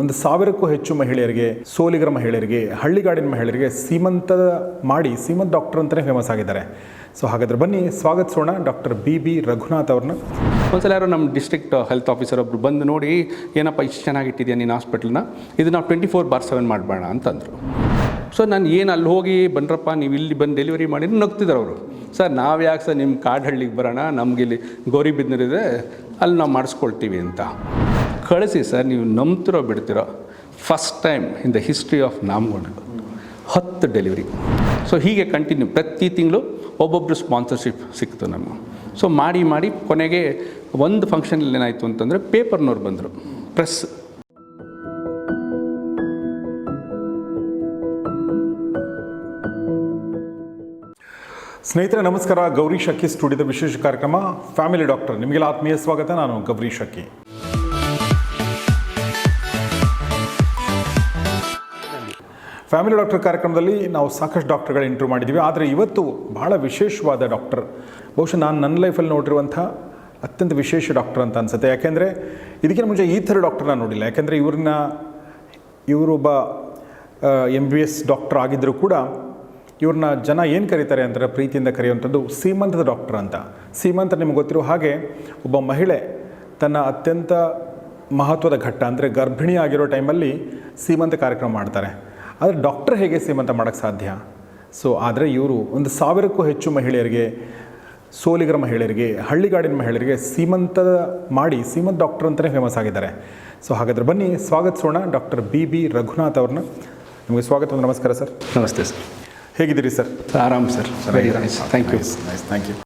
ಒಂದು ಸಾವಿರಕ್ಕೂ ಹೆಚ್ಚು ಮಹಿಳೆಯರಿಗೆ, ಸೋಲಿಗರ ಮಹಿಳೆಯರಿಗೆ, ಹಳ್ಳಿಗಾಡಿನ ಮಹಿಳೆಯರಿಗೆ ಸೀಮಂತ ಮಾಡಿ, ಸೀಮಂತ ಡಾಕ್ಟರ್ ಅಂತಲೇ ಫೇಮಸ್ ಆಗಿದ್ದಾರೆ. ಸೊ ಹಾಗಾದ್ರೆ ಬನ್ನಿ ಸ್ವಾಗತಿಸೋಣ ಡಾಕ್ಟರ್ ಬಿ ಬಿ ರಘುನಾಥ್ ಅವ್ರನ್ನ. ಒಂದ್ಸಲ ಯಾರೋ ನಮ್ಮ ಡಿಸ್ಟ್ರಿಕ್ಟ್ ಹೆಲ್ತ್ ಆಫೀಸರ್ ಒಬ್ರು ಬಂದು ನೋಡಿ, ಏನಪ್ಪ ಇಷ್ಟು ಚೆನ್ನಾಗಿಟ್ಟಿದ್ಯಾ ನೀನು ಹಾಸ್ಪಿಟ್ಲನ್ನ ಇದು ನಾವು ಟ್ವೆಂಟಿ ಫೋರ್ ಬಾರ್ ಸೆವೆನ್ ಮಾಡಬೇಡ ಅಂತಂದರು. ಸೊ ನಾನು ಏನು ಅಲ್ಲಿ ಹೋಗಿ, ಬನ್ರಪ್ಪ, ನೀವು ಇಲ್ಲಿ ಬಂದು ಡೆಲಿವರಿ ಮಾಡಿ ನಗ್ತಿದ್ರು ಅವರು. ಸರ್, ನಾವು ಯಾಕೆ ಸರ್ ನಿಮ್ಮ ಕಾಡಹಳ್ಳಿಗೆ ಬರೋಣ? ನಮಗಿಲ್ಲಿ ಗೌರಿಬಿದ್ನೂರಿದೆ ಅಲ್ಲಿ ನಾವು ಮಾಡಿಸ್ಕೊಳ್ತೀವಿ ಅಂತ. ಕಳಿಸಿ ಸರ್, ನೀವು ನಂಬ್ತಿರೋ ಬಿಡ್ತಿರೋ? First time in the history of ನಾಮಗೊಂಡು ಹತ್ತು ಡೆಲಿವರಿ ಸೊ ಹೀಗೆ ಕಂಟಿನ್ಯೂ ಪ್ರತಿ ತಿಂಗಳು ಒಬ್ಬೊಬ್ಬರು ಸ್ಪಾನ್ಸರ್ಶಿಪ್ ಸಿಕ್ತು ನಮಗೆ. ಸೊ ಮಾಡಿ ಮಾಡಿ ಕೊನೆಗೆ ಒಂದು ಫಂಕ್ಷನಲ್ಲಿ ಏನಾಯಿತು ಅಂತಂದರೆ ಪೇಪರ್ನವ್ರು ಬಂದರು. ಪ್ರೆಸ್ ಸ್ನೇಹಿತರೆ, ನಮಸ್ಕಾರ. ಗೌರಿ ಶಕ್ಕಿ ಸ್ಟುಡಿಯೋದ ವಿಶೇಷ ಕಾರ್ಯಕ್ರಮ. ಫ್ಯಾಮಿಲಿ ಡಾಕ್ಟರ್ ನಿಮಗೆಲ್ಲ ಆತ್ಮೀಯ ಸ್ವಾಗತ. ನಾನು ಗೌರಿ ಶಕ್ಕಿ ಫ್ಯಾಮಿಲಿ ಡಾಕ್ಟರ್ ಕಾರ್ಯಕ್ರಮದಲ್ಲಿ ನಾವು ಸಾಕಷ್ಟು ಡಾಕ್ಟರ್ಗಳ ಇಂಟ್ರೂ ಮಾಡಿದ್ದೀವಿ ಆದರೆ ಇವತ್ತು ಬಹಳ ವಿಶೇಷವಾದ ಡಾಕ್ಟರ್ ಬಹುಶಃ ನಾನು ನನ್ನ ಲೈಫಲ್ಲಿ ನೋಡಿರುವಂಥ ಅತ್ಯಂತ ವಿಶೇಷ ಡಾಕ್ಟರ್ ಅಂತ ಅನ್ಸುತ್ತೆ. ಯಾಕೆಂದರೆ ಇದಕ್ಕಿಂತ ಮುಂಚೆ ಈ ಥರ ಡಾಕ್ಟರ್ನ ನೋಡಿಲ್ಲ. ಯಾಕೆಂದರೆ ಇವ್ರನ್ನ ಇವರೊಬ್ಬ ಎಂ ಬಿ ಎಸ್ ಡಾಕ್ಟರ್ ಆಗಿದ್ದರೂ ಕೂಡ ಇವ್ರನ್ನ ಜನ ಏನು ಕರೀತಾರೆ ಅಂದರೆ ಪ್ರೀತಿಯಿಂದ ಕರೆಯುವಂಥದ್ದು ಸೀಮಂತದ ಡಾಕ್ಟರ್ ಅಂತ. ಸೀಮಂತ ನಿಮ್ಗೆ ಗೊತ್ತಿರೋ ಹಾಗೆ ಒಬ್ಬ ಮಹಿಳೆ ತನ್ನ ಅತ್ಯಂತ ಮಹತ್ವದ ಘಟ್ಟ ಅಂದರೆ ಗರ್ಭಿಣಿ ಆಗಿರೋ ಟೈಮಲ್ಲಿ ಸೀಮಂತ ಕಾರ್ಯಕ್ರಮ ಮಾಡ್ತಾರೆ. ಆದರೆ ಡಾಕ್ಟರ್ ಹೇಗೆ ಶ್ರೀಮಂತ ಮಾಡೋಕ್ಕೆ ಸಾಧ್ಯ? ಸೊ ಆದರೆ ಇವರು ಒಂದು ಸಾವಿರಕ್ಕೂ ಹೆಚ್ಚು ಮಹಿಳೆಯರಿಗೆ ಸೋಲಿಗರ ಮಹಿಳೆಯರಿಗೆ ಹಳ್ಳಿಗಾಡಿನ ಮಹಿಳೆಯರಿಗೆ ಸೀಮಂತ ಮಾಡಿ ಸೀಮಂತ ಡಾಕ್ಟರ್ ಅಂತಲೇ ಫೇಮಸ್ ಆಗಿದ್ದಾರೆ. ಸೊ ಹಾಗಾದರೆ ಬನ್ನಿ ಸ್ವಾಗತಿಸೋಣ ಡಾಕ್ಟರ್ ಬಿ ಬಿ ರಘುನಾಥ್ ಅವ್ರನ್ನ. ನಿಮಗೆ ಸ್ವಾಗತ ನಮಸ್ಕಾರ ಸರ್. ನಮಸ್ತೆ ಸರ್. ಹೇಗಿದ್ದೀರಿ ಸರ್? ಆರಾಮ್ sir. Thank you nice thank you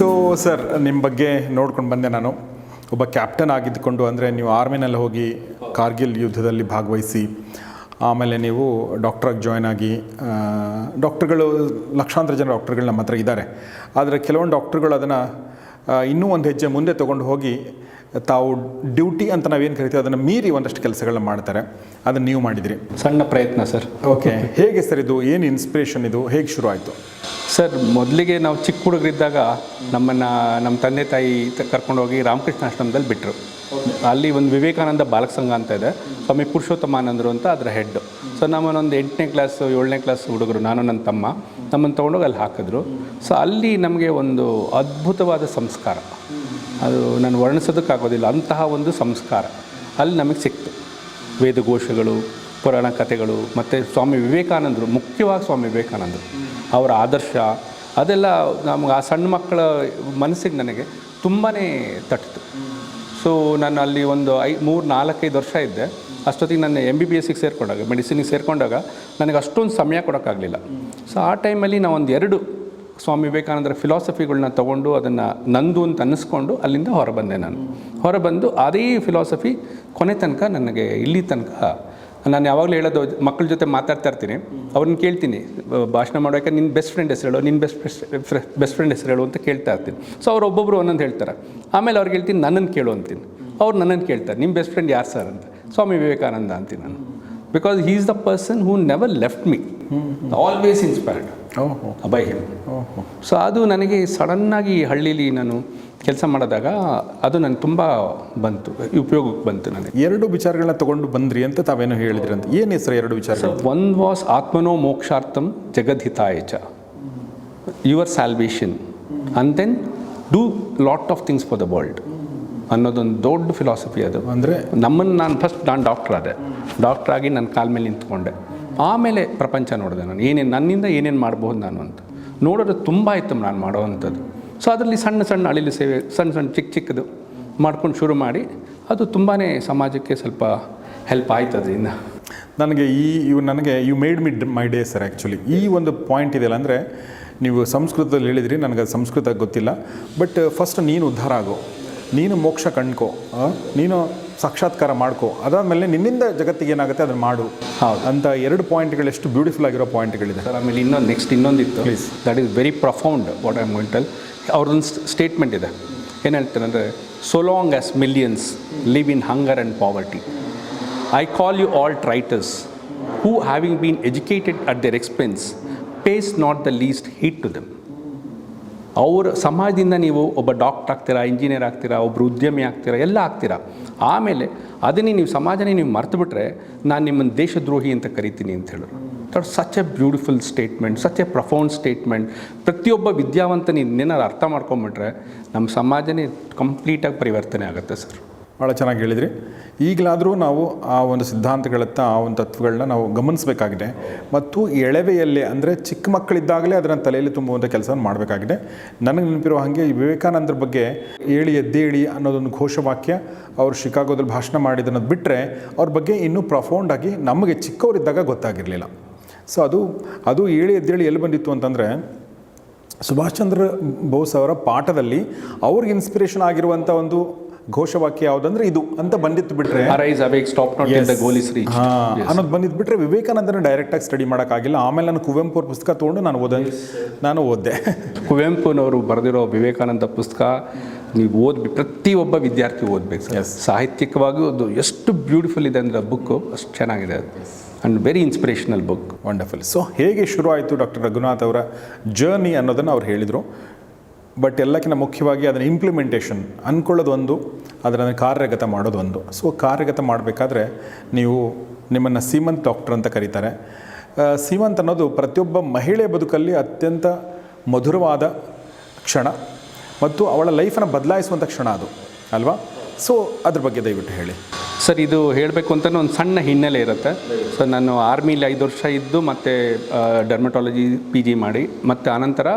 so sir ನಿಮ್ಮ ಬಗ್ಗೆ ನೋಡ್ಕೊಂಡು ಬಂದೆ ನಾನು. ಒಬ್ಬ ಕ್ಯಾಪ್ಟನ್ ಆಗಿದ್ದುಕೊಂಡು ಅಂದರೆ ನೀವು ಆರ್ಮಿನಲ್ಲಿ ಹೋಗಿ ಕಾರ್ಗಿಲ್ ಯುದ್ಧದಲ್ಲಿ ಭಾಗವಹಿಸಿ, ಆಮೇಲೆ ನೀವು ಡಾಕ್ಟ್ರಾಗಿ ಜಾಯ್ನ್ ಆಗಿ ಡಾಕ್ಟರ್ಗಳು ಲಕ್ಷಾಂತರ ಜನ ಡಾಕ್ಟ್ರುಗಳು ನಮ್ಮ ಹತ್ರ ಇದ್ದಾರೆ. ಆದರೆ ಕೆಲವೊಂದು ಡಾಕ್ಟ್ರುಗಳು ಅದನ್ನು ಇನ್ನೂ ಒಂದು ಹೆಜ್ಜೆ ಮುಂದೆ ತೊಗೊಂಡು ಹೋಗಿ ತಾವು ಡ್ಯೂಟಿ ಅಂತ ನಾವೇನು ಕರಿತೀವಿ ಅದನ್ನು ಮೀರಿ ಒಂದಷ್ಟು ಕೆಲಸಗಳನ್ನ ಮಾಡ್ತಾರೆ. ಅದನ್ನು ನೀವು ಮಾಡಿದಿರಿ. ಸಣ್ಣ ಪ್ರಯತ್ನ ಸರ್. ಓಕೆ. ಹೇಗೆ ಸರ್ ಇದು? ಏನು ಇನ್ಸ್ಪಿರೇಷನ್ ಇದು? ಹೇಗೆ ಶುರು ಆಯಿತು? ಸರ್ ಮೊದಲಿಗೆ ನಾವು ಚಿಕ್ಕ ಹುಡುಗರಿದ್ದಾಗ ನಮ್ಮನ್ನು ನಮ್ಮ ತಂದೆ ತಾಯಿ ಕರ್ಕೊಂಡೋಗಿ ರಾಮಕೃಷ್ಣ ಆಶ್ರಮದಲ್ಲಿ ಬಿಟ್ಟರು ಅಲ್ಲಿ ಒಂದು ವಿವೇಕಾನಂದ ಬಾಲಕ ಸಂಘ ಅಂತ ಇದೆ. ಸ್ವಾಮಿ ಪುರುಷೋತ್ತಮಾನಂದರು ಅಂತ ಅದರ ಹೆಡ್ ಸೊ ನಮ್ಮನ್ನೊಂದು ಎಂಟನೇ ಕ್ಲಾಸ್ ಏಳನೇ ಕ್ಲಾಸ್ ಹುಡುಗರು ನಾನು ನನ್ನ ತಮ್ಮ ನಮ್ಮನ್ನು ತೊಗೊಂಡೋಗಿ ಅಲ್ಲಿ ಹಾಕಿದ್ರು. ಸೊ ಅಲ್ಲಿ ನಮಗೆ ಒಂದು ಅದ್ಭುತವಾದ ಸಂಸ್ಕಾರ. ಅದು ನಾನು ವರ್ಣಿಸೋದಕ್ಕಾಗೋದಿಲ್ಲ. ಅಂತಹ ಒಂದು ಸಂಸ್ಕಾರ ಅಲ್ಲಿ ನಮಗೆ ಸಿಕ್ತು. ವೇದಘೋಷಗಳು, ಪುರಾಣ ಕಥೆಗಳು, ಮತ್ತು ಸ್ವಾಮಿ ವಿವೇಕಾನಂದರು, ಮುಖ್ಯವಾಗಿ ಸ್ವಾಮಿ ವಿವೇಕಾನಂದರು. ಅವರ ಆದರ್ಶ, ಅದೆಲ್ಲ ನಮ್ಗೆ ಆ ಸಣ್ಣ ಮಕ್ಕಳ ಮನಸ್ಸಿಗೆ ನನಗೆ ತುಂಬಾ ತಟ್ಟಿತು. ಸೊ, ನಾನು ಅಲ್ಲಿ ಒಂದು ಐ, ಮೂರು, ನಾಲ್ಕೈದು ವರ್ಷ ಇದ್ದೆ. ಅಷ್ಟೊತ್ತಿಗೆ ನಾನು ಎಂ ಬಿ ಬಿ ಎಸ್ಸಿಗೆ ಸೇರಿಕೊಂಡಾಗ, ಮೆಡಿಸಿನಿಗೆ ಸೇರಿಕೊಂಡಾಗ ನನಗೆ ಅಷ್ಟೊಂದು ಸಮಯ ಕೊಡೋಕ್ಕಾಗಲಿಲ್ಲ. ಸೊ, ಆ ಟೈಮಲ್ಲಿ ನಾವೊಂದು ಎರಡು ಸ್ವಾಮಿ ವಿವೇಕಾನಂದರ ಫಿಲಾಸಫಿಗಳನ್ನ ತಗೊಂಡು ಅದನ್ನು ನಂದು ಅಂತ ಅನ್ನಿಸ್ಕೊಂಡು ಅಲ್ಲಿಂದ ಹೊರಬಂದೆ ನಾನು. ಹೊರಬಂದು ಅದೇ ಫಿಲಾಸಫಿ ಕೊನೆ ತನಕ ನನಗೆ ಇಲ್ಲಿ ತನಕ ನಾನು ಯಾವಾಗಲೂ ಹೇಳೋದು ಮಕ್ಕಳ ಜೊತೆ ಮಾತಾಡ್ತಾ ಇರ್ತೀನಿ. ಅವ್ರನ್ನ ಕೇಳ್ತೀನಿ ಭಾಷಣ ಮಾಡೋಕೆ ನಿನ್ನ ಬೆಸ್ಟ್ ಫ್ರೆಂಡ್ ಹೆಸರು ಹೇಳು ನಿನ್ನ ಬೆಸ್ಟ್ ಬೆಸ್ಟ್ ಫ್ರೆಂಡ್ ಹೆಸರು ಹೇಳು ಅಂತ ಕೇಳ್ತಾ ಇರ್ತೀನಿ. ಸೊ ಅವ್ರು ಒಬ್ಬೊಬ್ಬರು ಒಂದೊಂದು ಹೇಳ್ತಾರೆ. ಆಮೇಲೆ ಅವ್ರಿಗೆ ಹೇಳ್ತೀನಿ ನನ್ನನ್ನು ಕೇಳು ಅಂತೀನಿ. ಅವ್ರು ನನ್ನನ್ನು ಕೇಳ್ತಾರೆ ನಿಮ್ಮ ಬೆಸ್ಟ್ ಫ್ರೆಂಡ್ ಯಾರು ಸರ್ ಅಂತ. ಸ್ವಾಮಿ ವಿವೇಕಾನಂದ ಅಂತೀನಿ ನಾನು. Because he is the person who never left me always inspired by him ಓಹೋ. ಸೊ ಅದು ನನಗೆ ಸಡನ್ನಾಗಿ ಹಳ್ಳೀಲಿ ನಾನು ಕೆಲಸ ಮಾಡಿದಾಗ ಅದು ನನಗೆ ತುಂಬ ಬಂತು ಉಪಯೋಗಕ್ಕೆ ಬಂತು ನನಗೆ. ಎರಡು ವಿಚಾರಗಳನ್ನ ತಗೊಂಡು ಬಂದ್ರಿ ಅಂತ ತಾವೇನೋ ಹೇಳಿದ್ರಿ ಅಂತ. ಏನು ಹೆಸರು ಎರಡು ವಿಚಾರ ಒನ್ ವಾಸ್ ಆತ್ಮನೋ ಮೋಕ್ಷಾರ್ಥಂ ಜಗದ್ಹಿತಾಯ ಚ your salvation and then do lot of things for the world ಅನ್ನೋದೊಂದು ದೊಡ್ಡ ಫಿಲಾಸಫಿ ಅದು. ಅಂದರೆ? ನಮ್ಮನ್ನು ನಾನು ಫಸ್ಟ್ ನಾನು ಡಾಕ್ಟರ್ ಆದೆ. ಡಾಕ್ಟ್ರ್ ಆಗಿ ನನ್ನ ಕಾಲ ಮೇಲೆ ನಿಂತ್ಕೊಂಡೆ. ಆಮೇಲೆ ಪ್ರಪಂಚ ನೋಡಿದೆ ನಾನು, ಏನೇನು ನನ್ನಿಂದ ಏನೇನು ಮಾಡ್ಬೋದು ನಾನು ಅಂತ. ನೋಡೋದು ತುಂಬ ಇತ್ತು ನಾನು ಮಾಡೋವಂಥದ್ದು ಸೊ ಅದರಲ್ಲಿ ಸಣ್ಣ ಸಣ್ಣ ಅಳಿಲು ಸೇವೆ, ಸಣ್ಣ ಸಣ್ಣ ಚಿಕ್ಕ ಚಿಕ್ಕದು ಮಾಡ್ಕೊಂಡು ಶುರು ಮಾಡಿ, ಅದು ತುಂಬಾ ಸಮಾಜಕ್ಕೆ ಸ್ವಲ್ಪ ಹೆಲ್ಪ್ ಆಯ್ತು ಅದರಿಂದ. ನನಗೆ ಈ, ಇವು ನನಗೆ you made me my day sir actually ಈ ಒಂದು ಪಾಯಿಂಟ್ ಇದೆಯಲ್ಲ ಅಂದರೆ, ನೀವು ಸಂಸ್ಕೃತದಲ್ಲಿ ಹೇಳಿದ್ರಿ, ನನಗೆ ಸಂಸ್ಕೃತ ಗೊತ್ತಿಲ್ಲ. ಬಟ್ ಫಸ್ಟ್ ನೀನು ಉದ್ಧಾರ ಆಗೋ. ನೀನು ಮೋಕ್ಷ ಕಂಡ್ಕೋ. ನೀನು ಸಾಕ್ಷಾತ್ಕಾರ ಮಾಡ್ಕೋ. ಅದಾದಮೇಲೆ ನಿನ್ನಿಂದ ಜಗತ್ತಿಗೆ ಏನಾಗುತ್ತೆ ಅದನ್ನು ಮಾಡು. ಹೌದು. ಅಂತ ಎರಡು ಪಾಯಿಂಟ್ಗಳು ಎಷ್ಟು ಬ್ಯೂಟಿಫುಲ್ ಆಗಿರೋ ಪಾಯಿಂಟ್ಗಳಿದೆ. ಸರ್ ಆಮೇಲೆ ಇನ್ನೊಂದು next ಇನ್ನೊಂದಿತ್ತು. Please that is very profound what I tell ಅವ್ರದ್ದೊಂದು ಸ್ಟೇಟ್ಮೆಂಟ್ ಇದೆ. ಏನು ಹೇಳ್ತಾರೆ ಅಂದರೆ so long as millions live in hunger and poverty I call you all traitors who having been educated at their expense pays not the least heed to them ಅವ್ರ ಸಮಾಜದಿಂದ ನೀವು ಒಬ್ಬ doctor ಆಗ್ತೀರಾ ಇಂಜಿನಿಯರ್ ಆಗ್ತೀರಾ ಒಬ್ಬರು ಉದ್ಯಮಿ ಆಗ್ತೀರಾ, ಎಲ್ಲ ಆಗ್ತೀರಾ. ಆಮೇಲೆ ಅದನ್ನೇ ನೀವು ಸಮಾಜನೇ ನೀವು ಮರ್ತು ಬಿಟ್ಟರೆ ನಾನು ನಿಮ್ಮನ್ನು ದೇಶದ್ರೋಹಿ ಅಂತ ಕರಿತೀನಿ ಅಂತ ಹೇಳೋರು. That such a beautiful statement such a profound statement ಪ್ರತಿಯೊಬ್ಬ ವಿದ್ಯಾವಂತ ಇನ್ನೇನಾದ್ರು ಅರ್ಥ ಮಾಡ್ಕೊಂಬಿಟ್ರೆ ನಮ್ಮ ಸಮಾಜನೇ ಕಂಪ್ಲೀಟಾಗಿ ಪರಿವರ್ತನೆ ಆಗುತ್ತೆ ಸರ್ ಭಾಳ ಚೆನ್ನಾಗಿ ಹೇಳಿದ್ರಿ. ಈಗಲಾದರೂ ನಾವು ಆ ಒಂದು ಸಿದ್ಧಾಂತಗಳತ್ತ, ಆ ಒಂದು ತತ್ವಗಳನ್ನ ನಾವು ಗಮನಿಸಬೇಕಾಗಿದೆ. ಮತ್ತು ಎಳವೆಯಲ್ಲೇ ಅಂದರೆ ಚಿಕ್ಕ ಮಕ್ಕಳಿದ್ದಾಗಲೇ ಅದನ್ನು ತಲೆಯಲ್ಲಿ ತುಂಬುವಂಥ ಕೆಲಸವನ್ನು ಮಾಡಬೇಕಾಗಿದೆ. ನನಗೆ ನೆನಪಿರೋ ಹಾಗೆ ವಿವೇಕಾನಂದರ ಬಗ್ಗೆ ಏಳಿ ಎದ್ದೇಳಿ ಅನ್ನೋದೊಂದು ಘೋಷವಾಕ್ಯ ಅವರು ಶಿಕಾಗೋದಲ್ಲಿ ಭಾಷಣ ಮಾಡಿದನ್ನೋದು ಬಿಟ್ಟರೆ ಅವ್ರ ಬಗ್ಗೆ ಇನ್ನೂ ಪ್ರಫೌಂಡಾಗಿ ನಮಗೆ ಚಿಕ್ಕವರಿದ್ದಾಗ ಗೊತ್ತಾಗಿರಲಿಲ್ಲ. ಸೊ ಅದು ಅದು ಏಳಿ ಎದ್ದೇಳಿ ಎಲ್ಲಿ ಬಂದಿತ್ತು ಅಂತಂದರೆ ಸುಭಾಷ್ ಚಂದ್ರ ಬೋಸ್ ಅವರ ಪಾಠದಲ್ಲಿ ಅವ್ರಿಗೆ ಇನ್ಸ್ಪಿರೇಷನ್ ಆಗಿರುವಂಥ ಒಂದು ಘೋಷವಾಕ್ಯ ಯಾವುದಂದ್ರೆ ಇದು ಅಂತ ಬಂದಿತ್ತು ಬಿಟ್ರೆ ಅನ್ನೋದು ಬಂದಿದ್ದು ಬಿಟ್ರೆ ವಿವೇಕಾನಂದನ ಡೈರೆಕ್ಟಾಗಿ ಸ್ಟಡಿ ಮಾಡೋಕ್ಕಾಗಿಲ್ಲ. ಆಮೇಲೆ ನಾನು ಕುವೆಂಪು ಅವ್ರ ಪುಸ್ತಕ ತೊಗೊಂಡು ನಾನು ಓದ ನಾನು ಓದಿದೆ. ಕುವೆಂಪುನವರು ಬರೆದಿರೋ ವಿವೇಕಾನಂದ ಪುಸ್ತಕ ನೀವು ಓದ್ಬೇಕು ಪ್ರತಿಯೊಬ್ಬ ವಿದ್ಯಾರ್ಥಿ ಓದ್ಬೇಕು ಸರ್. ಸಾಹಿತ್ಯಿಕವಾಗಿ ಒಂದು ಎಷ್ಟು ಬ್ಯೂಟಿಫುಲ್ ಇದೆ ಅಂದರೆ ಬುಕ್ಕು ಅಷ್ಟು ಚೆನ್ನಾಗಿದೆ ಅದು. And very inspirational book wonderful so ಹೇಗೆ ಶುರು ಆಯಿತು ಡಾಕ್ಟರ್ ರಘುನಾಥ್ ಅವರ ಜರ್ನಿ ಅನ್ನೋದನ್ನು ಅವ್ರು ಹೇಳಿದರು. ಬಟ್ ಎಲ್ಲಕ್ಕಿಂತ ಮುಖ್ಯವಾಗಿ ಅದನ್ನು ಇಂಪ್ಲಿಮೆಂಟೇಷನ್ ಅಂದ್ಕೊಳ್ಳೋದು ಒಂದು ಅದನ್ನು ಕಾರ್ಯಗತ ಮಾಡೋದು ಒಂದು ಸೊ ಕಾರ್ಯಗತ ಮಾಡಬೇಕಾದ್ರೆ ನೀವು ನಿಮ್ಮನ್ನು ಸೀಮಂತ್ ಡಾಕ್ಟರ್ ಅಂತ ಕರೀತಾರೆ. ಸೀಮಂತ್ ಅನ್ನೋದು ಪ್ರತಿಯೊಬ್ಬ ಮಹಿಳೆ ಬದುಕಲ್ಲಿ ಅತ್ಯಂತ ಮಧುರವಾದ ಕ್ಷಣ ಮತ್ತು ಅವಳ ಲೈಫನ್ನು ಬದಲಾಯಿಸುವಂಥ ಕ್ಷಣ ಅದು, ಅಲ್ವಾ? ಸೊ ಅದ್ರ ಬಗ್ಗೆ ದಯವಿಟ್ಟು ಹೇಳಿ. ಸರ್ ಇದು ಹೇಳಬೇಕು ಅಂತ ಒಂದು ಸಣ್ಣ ಹಿನ್ನೆಲೆ ಇರುತ್ತೆ. ಸೊ ನಾನು ಆರ್ಮಿಲಿ ಐದು ವರ್ಷ ಇದ್ದು ಮತ್ತು ಡರ್ಮಟಾಲಜಿ ಪಿ ಜಿ ಮಾಡಿ ಮತ್ತು ಆನಂತರ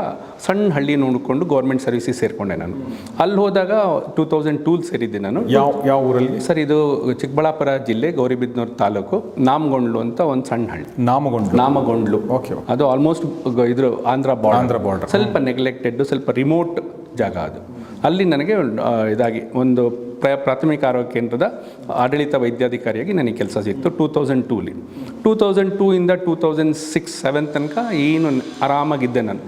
ಸಣ್ಣ ಹಳ್ಳಿ ನೋಡಿಕೊಂಡು ಗೌರ್ಮೆಂಟ್ ಸರ್ವಿಸಿಗೆ ಸೇರಿಕೊಂಡೆ ನಾನು. ಅಲ್ಲಿ ಹೋದಾಗ ಟೂ ತೌಸಂಡ್ ಟೂಲ್ ಸೇರಿದ್ದೆ ನಾನು. ಯಾವ ಯಾವ ಊರಲ್ಲಿ? ಸರ್ ಇದು ಚಿಕ್ಕಬಳ್ಳಾಪುರ ಜಿಲ್ಲೆ ಗೌರಿಬಿದನೂರು ತಾಲೂಕು ನಾಮಗೊಂಡ್ಲು ಅಂತ ಒಂದು ಸಣ್ಣ ಹಳ್ಳಿ. ನಾಮಗೊಂಡ್ಲು. ನಾಮಗೊಂಡ್ಲು. ಓಕೆ ಅದು ಆಲ್ಮೋಸ್ಟ್ ಇದ್ರ ಆಂಧ್ರ ಬಾರ್ಡರ್ ಆಂಧ್ರ ಬಾರ್ಡರ್ ಸ್ವಲ್ಪ ನೆಗ್ಲೆಕ್ಟೆಡ್ ಸ್ವಲ್ಪ ರಿಮೋಟ್ ಜಾಗ ಅದು. ಅಲ್ಲಿ ನನಗೆ ಇದಾಗಿ ಒಂದು ಪ್ರ ಪ್ರಾಥಮಿಕ ಆರೋಗ್ಯ ಕೇಂದ್ರದ ಆಡಳಿತ ವೈದ್ಯಾಧಿಕಾರಿಯಾಗಿ ನನಗೆ ಕೆಲಸ ಸಿಕ್ತು ಟೂ ತೌಸಂಡ್ ಟೂಲಿ ಟೂ ತೌಸಂಡ್ ಟೂ ಇಂದ ಟೂ ತೌಸಂಡ್ ಸಿಕ್ಸ್ ಸೆವೆನ್ ತನಕ ಏನು ಆರಾಮಾಗಿದ್ದೆ ನಾನು.